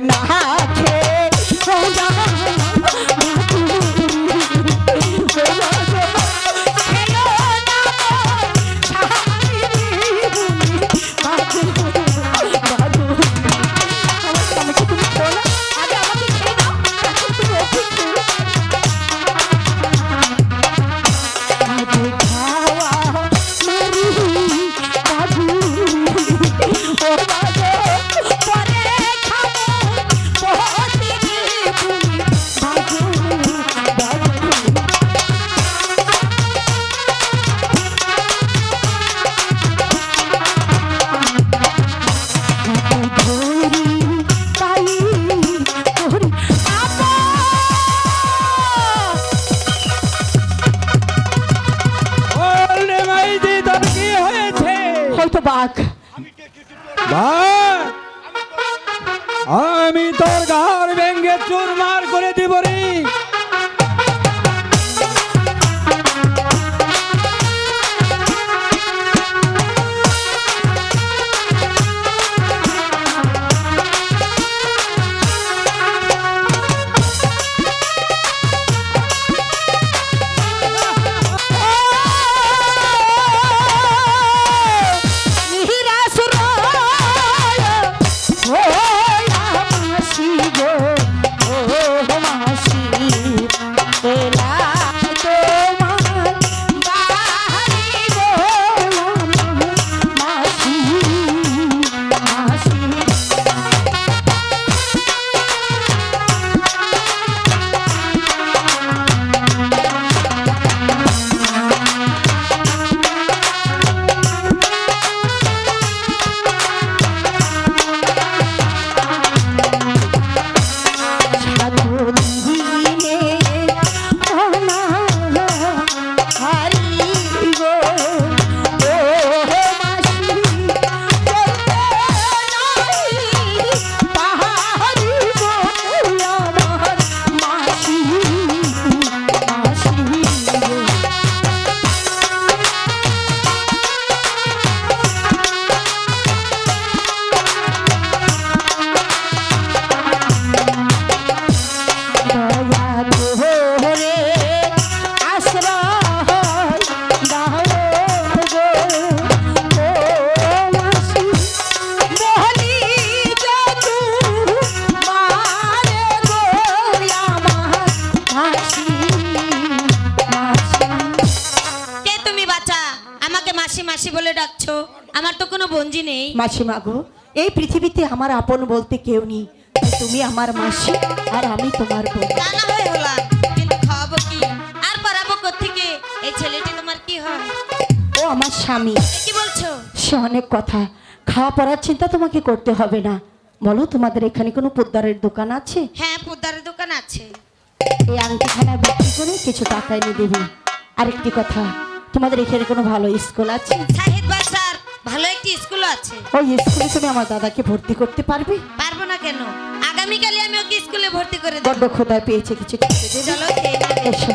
না আমি তোর ঘর ভেঙ্গে চুরমার করে দিব কোনো বঞ্জি নেই। মাসিমা গো এই পৃথিবীতে আমার আপন বলতে কেউ নেই। তুমি আমার মাসি আর আমি তোমার বোন তা না হয় হলাম কিন্তু খাওয়াবো কি? আর পড়াবো থেকে এই ছেলেটি তোমার কি হয়? ও আমার স্বামী। কি বলছো? সে অনেক কথা। খাওয়া পড়ার চিন্তা তোমাকে করতে হবে না। বলো তোমাদের এখানে কোনো পোদ্দারের দোকান আছে? হ্যাঁ পোদ্দারের দোকান আছে। এই আংটিখানা বিক্রি করে কিছু টাকা এনে দেবে। আরেকটি কথা তোমাদের এখানে কোনো ভালো স্কুল আছে? সাহেব বাসার ভালো একটি স্কুল আছে। ওই স্কুলে তুমি আমার দাদাকে ভর্তি করতে পারবে? পারব না কেন? আগামীকালে আমি ওকে স্কুলে ভর্তি করে দেবো। বড্ড খোদায় পেয়েছে কিছু। চলো খেয়ে এসো।